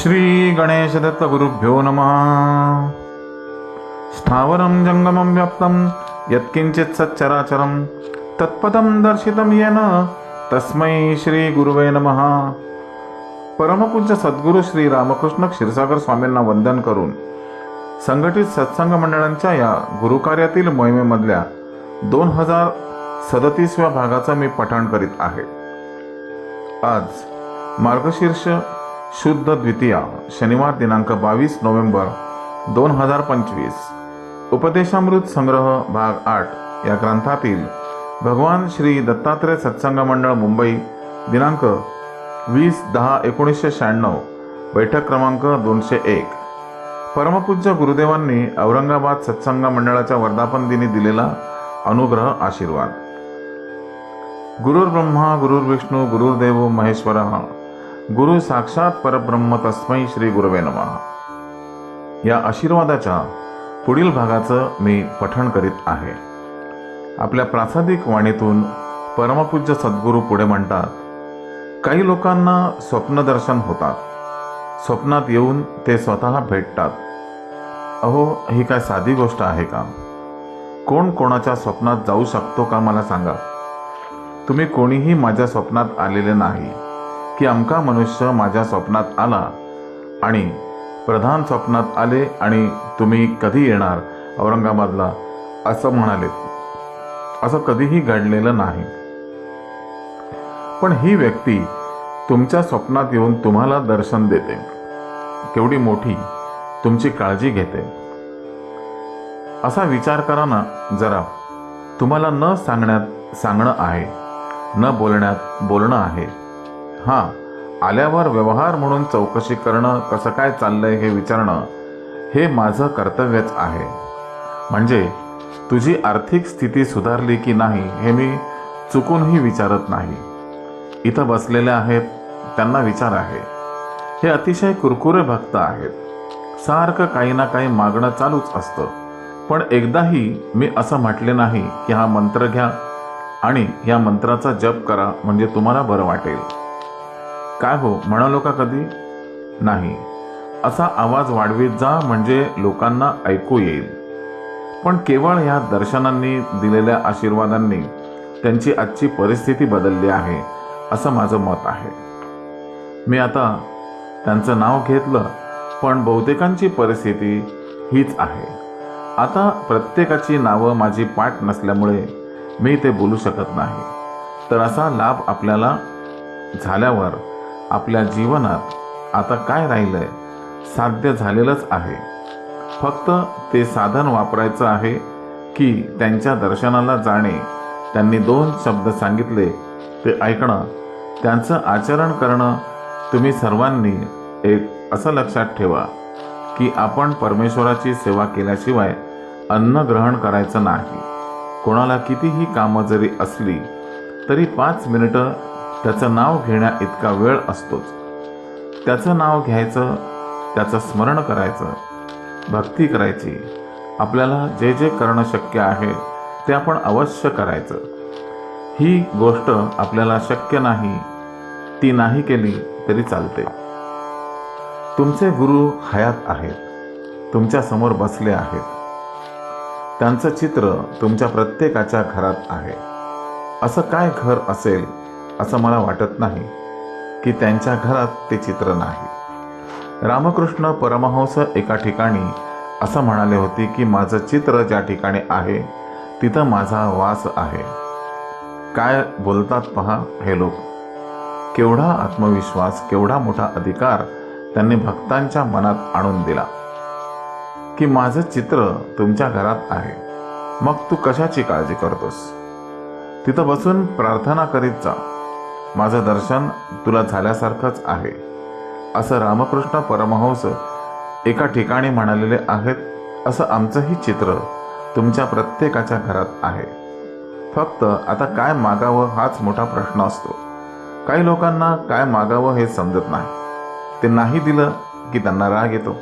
श्री गणेशदत्त गुरुभ्यो नमः। स्थावरं जङ्गमं व्याप्तं यत्किञ्चित् सच्चराचरं तत्पदं दर्शितं येन तस्मै श्रीगुरुवे नमः। परमपूज्य सद्गुरू श्री रामकृष्ण क्षीरसागर स्वामींना वंदन करून संघटित सत्संग मंडळांच्या या गुरुकार्यातील मोहिमेमधल्या दोन हजार सदतीसव्या भागाचं मी पठण करीत आहे. आज मार्गशीर्ष शुद्ध द्वितीया शनिवार दिनांक बावीस नोव्हेंबर दोन हजार पंचवीस. उपदेशामृत संग्रह भाग आठ या ग्रंथातील भगवान श्री दत्तात्रय सत्संग मंडळ मुंबई दिनांक वीस दहा एकोणीसशे शहाण्णव बैठक क्रमांक दोनशे एक. परमपूज्य गुरुदेवांनी औरंगाबाद सत्संग मंडळाच्या वर्धापन दिनी दिलेला अनुग्रह आशीर्वाद. गुरुर्ब्रह्मा गुरुर्विष्णू गुरुर्देव महेश्वर गुरु साक्षात परब्रह्म तस्मै श्री गुरुवे नमः. या आशीर्वादाच्या पुढील भागाचं मी पठण करीत आहे. आपल्या प्रासादिक वाणीतून परमपूज्य सद्गुरू पुढे म्हणतात काही लोकांना स्वप्नदर्शन होतात. स्वप्नात येऊन ते स्वतः भेटतात. अहो ही काय साधी गोष्ट आहे का? कोण कोणाच्या स्वप्नात जाऊ शकतो का मला सांगा. तुम्ही कोणीही माझ्या स्वप्नात आलेले नाही. की अमका मनुष्य माझ्या स्वप्नात आला आणि प्रधान स्वप्नात आले आणि तुम्ही कधी येणार? औरंगाबादला असं म्हणाले. असं कधीही घडलेलं नाही. पण ही व्यक्ती तुमच्या स्वप्नात येऊन तुम्हाला दर्शन देते. केवढी मोठी तुमची काळजी घेते. असा विचार करा ना जरा. तुम्हाला न सांगण्यात सांगणं आहे. न बोलण्यात बोलणं आहे. हां आल्यावर व्यवहार म्हणून चौकशी करणं कसं काय चाललंय हे विचारणं हे माझं कर्तव्यच आहे. म्हणजे तुझी आर्थिक स्थिती सुधारली की नाही हे मी चुकूनही विचारत नाही. इथं बसलेले आहेत त्यांना विचार आहे. हे अतिशय कुरकुरे भक्त आहेत. सारखं काही ना काही मागणं चालूच असतं. पण एकदाही मी असं म्हटले नाही की हा मंत्र घ्या आणि या मंत्राचा जप करा म्हणजे तुम्हाला बरं वाटेल. काय हो? म्हणालो का कधी? नाही. असा आवाज वाढवीत जा म्हणजे लोकांना ऐकू येईल. पण केवळ ह्या दर्शनांनी दिलेल्या आशीर्वादांनी त्यांची आजची परिस्थिती बदलली आहे असं माझं मत आहे. मी आता त्यांचं नाव घेतलं पण बहुतेकांची परिस्थिती हीच आहे. आता प्रत्येकाची नावं माझी पाठ नसल्यामुळे मी ते बोलू शकत नाही. तर असा लाभ आपल्याला झाल्यावर आपल्या जीवनात आता काय राहिलंय? साध्य झालेलंच आहे. फक्त ते साधन वापरायचं आहे की त्यांच्या दर्शनाला जाणे. त्यांनी दोन शब्द सांगितले ते ऐकणं. त्यांचं आचरण करणं. तुम्ही सर्वांनी एक असं लक्षात ठेवा की आपण परमेश्वराची सेवा केल्याशिवाय अन्न ग्रहण करायचं नाही. कोणाला कितीही कामं जरी असली तरी पाच मिनिटं त्याचं नाव घेण्या इतका वेळ असतोच. त्याचं नाव घ्यायचं त्याचं स्मरण करायचं भक्ती करायची. आपल्याला जे जे करणं शक्य आहे ते आपण अवश्य करायचं. ही गोष्ट आपल्याला शक्य नाही ती नाही केली तरी चालते. तुमचे गुरु हयात आहेत तुमच्यासमोर बसले आहेत. त्यांचं चित्र तुमच्या प्रत्येकाच्या घरात आहे. असं काय घर असेल असं मला वाटत नाही की त्यांच्या घरात ते चित्र नाही. रामकृष्ण परमहंस एका ठिकाणी असं म्हणाले होते की माझं चित्र ज्या ठिकाणी आहे तिथं माझा वास आहे. काय बोलतात पहा हे लोक. केवढा आत्मविश्वास केवढा मोठा अधिकार त्यांनी भक्तांच्या मनात आणून दिला की माझं चित्र तुमच्या घरात आहे. मग तू कशाची काळजी करतोस? तिथं बसून प्रार्थना करीत जा. माझं दर्शन तुला झाल्यासारखंच आहे. असं रामकृष्ण परमहंस एका ठिकाणी म्हणालेले आहेत असं आमचंही चित्र तुमच्या प्रत्येकाच्या घरात आहे. फक्त आता काय मागावं हाच मोठा प्रश्न असतो. काही लोकांना काय मागावं हे समजत नाही. ते नाही दिलं की त्यांना राग येतो.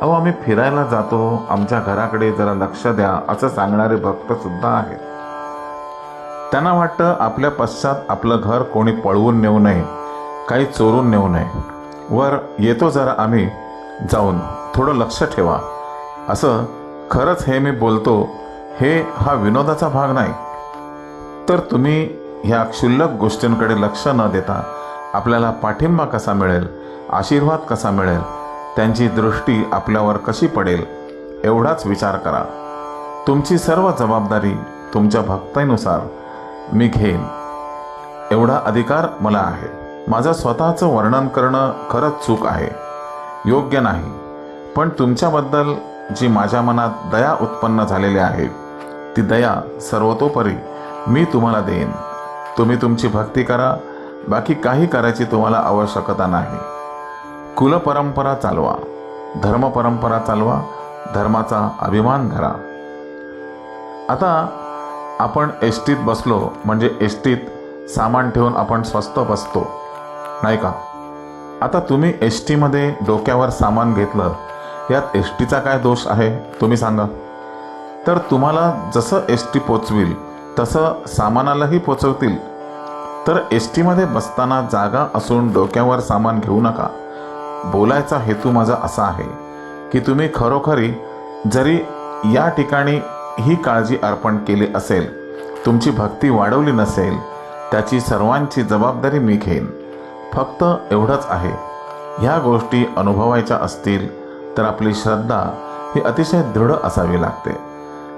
अहो आम्ही फिरायला जातो आमच्या घराकडे जरा लक्ष द्या असं सांगणारे भक्त सुद्धा आहेत. त्यांना वाटतं आपल्या पश्चात आपलं घर कोणी पळवून नेऊ नये काही चोरून नेऊ नये. वर येतो जरा आम्ही जाऊन थोडं लक्ष ठेवा. असं खरंच हे मी बोलतो हे हा विनोदाचा भाग नाही. तर तुम्ही ह्या क्षुल्लक गोष्टींकडे लक्ष न देता आपल्याला पाठिंबा कसा मिळेल आशीर्वाद कसा मिळेल त्यांची दृष्टी आपल्यावर कशी पडेल एवढाच विचार करा. तुमची सर्व जबाबदारी तुमच्या भक्तीनुसार मी घेईन. एवढा अधिकार मला आहे. माझं स्वतःचं वर्णन करणं खरंच चूक आहे. योग्य नाही. पण तुमच्याबद्दल जी माझ्या मनात दया उत्पन्न झालेली आहे ती दया सर्वतोपरी मी तुम्हाला देईन. तुम्ही तुमची भक्ती करा बाकी काही करायची तुम्हाला आवश्यकता नाही. कुलपरंपरा चालवा. धर्मपरंपरा चालवा. धर्माचा अभिमान धरा. आता आपण एस टीत बसलो म्हणजे एस टीत सामान ठेवून आपण स्वस्त बसतो नाही का? आता तुम्ही एस टीमध्ये डोक्यावर सामान घेतलं यात एस टीचा काय दोष आहे तुम्ही सांगा. तर तुम्हाला जसं एस टी पोचविल तसं सामानालाही पोचवतील. तर एस टीमध्ये बसताना जागा असून डोक्यावर सामान घेऊ नका. बोलायचा हेतू माझा असा आहे की तुम्ही खरोखरी जरी या ठिकाणी ही काळजी अर्पण केली असेल तुमची भक्ती वाढवली नसेल त्याची सर्वांची जबाबदारी मी घेईन. फक्त एवढंच आहे. ह्या गोष्टी अनुभवायच्या असतील तर आपली श्रद्धा ही अतिशय दृढ असावी लागते.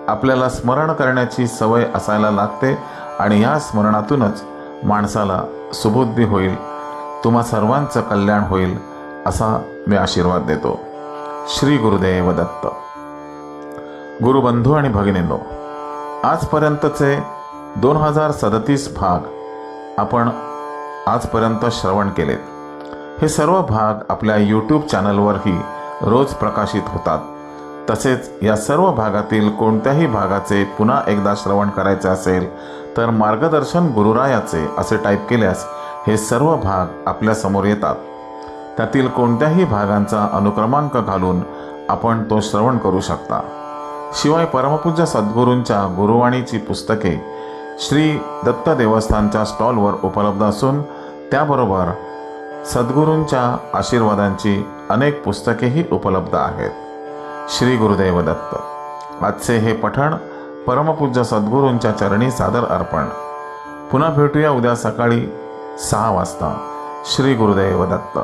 आपल्याला स्मरण करण्याची सवय असायला लागते आणि या स्मरणातूनच माणसाला सुबुद्धी होईल तुम्हा सर्वांचं कल्याण होईल असा मी आशीर्वाद देतो. श्री गुरुदेव दत्त. गुरुबंधू आणि भगिनींनो आजपर्यंतचे दोन हजार सदतीस भाग आपण आजपर्यंत श्रवण केलेत. हे सर्व भाग आपल्या यूट्यूब चॅनलवरही रोज प्रकाशित होतात. तसेच या सर्व भागातील कोणत्याही भागाचे पुन्हा एकदा श्रवण करायचे असेल तर मार्गदर्शन गुरुरायाचे असे टाईप केल्यास हे सर्व भाग आपल्यासमोर येतात. त्यातील कोणत्याही भागांचा अनुक्रमांक घालून आपण तो श्रवण करू शकता. शिवाय परमपूज्य सद्गुरूंच्या गुरुवाणीची पुस्तके श्री दत्त देवस्थानच्या स्टॉलवर उपलब्ध असून त्याबरोबर सद्गुरूंच्या आशीर्वादांची अनेक पुस्तकेही उपलब्ध आहेत. श्री गुरुदेव दत्त आजचे हे पठण परमपूज्य सद्गुरूंच्या चरणी सादर अर्पण. पुन्हा भेटूया उद्या सकाळी सहा वाजता. श्री गुरुदेव दत्त.